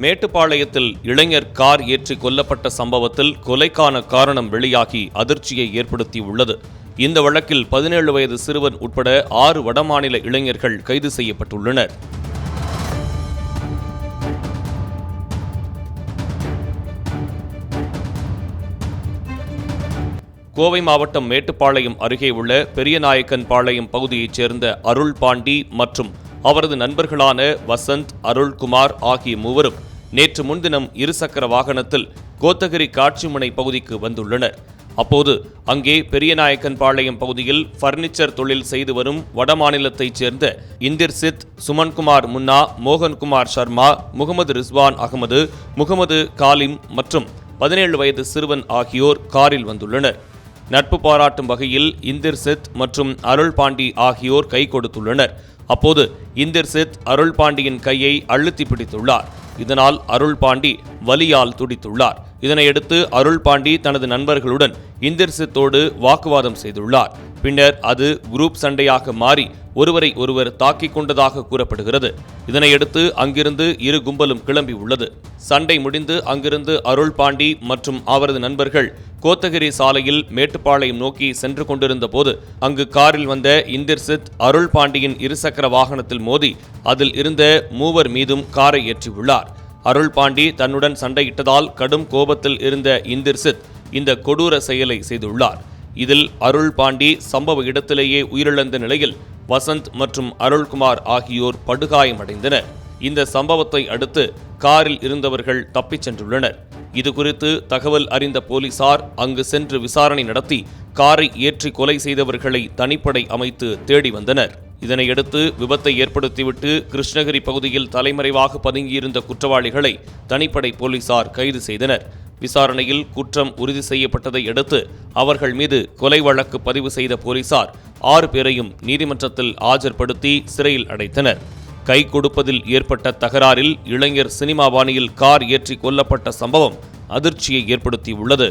மேட்டுப்பாளையத்தில் இளைஞர் கார் ஏற்றி கொல்லப்பட்ட சம்பவத்தில் கொலைக்கான காரணம் வெளியாகி அதிர்ச்சியை ஏற்படுத்தியுள்ளது. இந்த வழக்கில் பதினேழு வயது சிறுவன் உட்பட ஆறு வடமாநில இளைஞர்கள் கைது செய்யப்பட்டுள்ளனர். கோவை மாவட்டம் மேட்டுப்பாளையம் அருகே உள்ள பெரியநாயக்கன் பாளையம் பகுதியைச் சேர்ந்த அருள் பாண்டி மற்றும் அவரது நண்பர்களான வசந்த் அருள்குமார் ஆகிய மூவரும் நேற்று முன்தினம் இருசக்கர வாகனத்தில் கோத்தகிரி காட்சிமுனை பகுதிக்கு வந்துள்ளனர். அப்போது அங்கே பெரியநாயக்கன் பாளையம் பகுதியில் பர்னிச்சர் தொழில் செய்து வரும் வடமாநிலத்தைச் சேர்ந்த இந்திர் சித் சுமன்குமார் முன்னா மோகன்குமார் சர்மா முகமது ரிஸ்வான் அகமது முகமது காலிம் மற்றும் பதினேழு வயது சிறுவன் ஆகியோர் காரில் வந்துள்ளனர். நட்பு பாராட்டும் வகையில் இந்திர் சித் மற்றும் அருள் பாண்டி ஆகியோர் கை கொடுத்துள்ளனர். அப்போது இந்திர் சித் அருள் பாண்டியின் கையை அழுத்தி பிடித்துள்ளார். இதனால் அருள் பாண்டி வலியால் துடித்துள்ளார். இதனையடுத்து அருள் பாண்டி தனது நண்பர்களுடன் இந்திர் சித்தோடு வாக்குவாதம் செய்துள்ளார். பின்னர் அது குரூப் சண்டையாக மாறி ஒருவரை ஒருவர் தாக்கிக் கொண்டதாக கூறப்படுகிறது. இதனையடுத்து அங்கிருந்து இரு கும்பலும் கிளம்பி உள்ளது. சண்டை முடிந்து அங்கிருந்து அருள் பாண்டி மற்றும் அவரது நண்பர்கள் கோத்தகிரி சாலையில் மேட்டுப்பாளையம் நோக்கி சென்று கொண்டிருந்த போது அங்கு காரில் வந்த இந்திர் சித் அருள் பாண்டியின் இருசக்கர வாகனத்தில் மோதி அதில் இருந்த மூவர் மீதும் காரை ஏற்றியுள்ளார். அருள் பாண்டி தன்னுடன் சண்டையிட்டதால் கடும் கோபத்தில் இருந்த இந்திர் சித் இந்த கொடூர செயலை செய்துள்ளார். இதில் அருள் பாண்டி சம்பவ இடத்திலேயே உயிரிழந்த நிலையில் வசந்த் மற்றும் அருள்குமார் ஆகியோர் படுகாயமடைந்தனர். இந்த சம்பவத்தை அடுத்து காரில் இருந்தவர்கள் தப்பிச் சென்றுள்ளனர். இதுகுறித்து தகவல் அறிந்த போலீசார் அங்கு சென்று விசாரணை நடத்தி காரை ஏற்றி கொலை செய்தவர்களை தனிப்படை அமைத்து தேடி வந்தனர். இதனையடுத்து விபத்தை ஏற்படுத்திவிட்டு கிருஷ்ணகிரி பகுதியில் தலைமறைவாக பதுங்கியிருந்த குற்றவாளிகளை தனிப்படை போலீசார் கைது செய்தனர். விசாரணையில் குற்றம் உறுதி செய்யப்பட்டதை அடுத்து அவர்கள் மீது கொலை வழக்கு பதிவு செய்த போலீசார் ஆறு பேரையும் நீதிமன்றத்தில் ஆஜர்படுத்தி சிறையில் அடைத்தனர். கை கொடுப்பதில் ஏற்பட்ட தகராறில் இளைஞர் சினிமா பாணியில் கார் ஏற்றி கொல்லப்பட்ட சம்பவம் அதிர்ச்சியை ஏற்படுத்தியுள்ளது.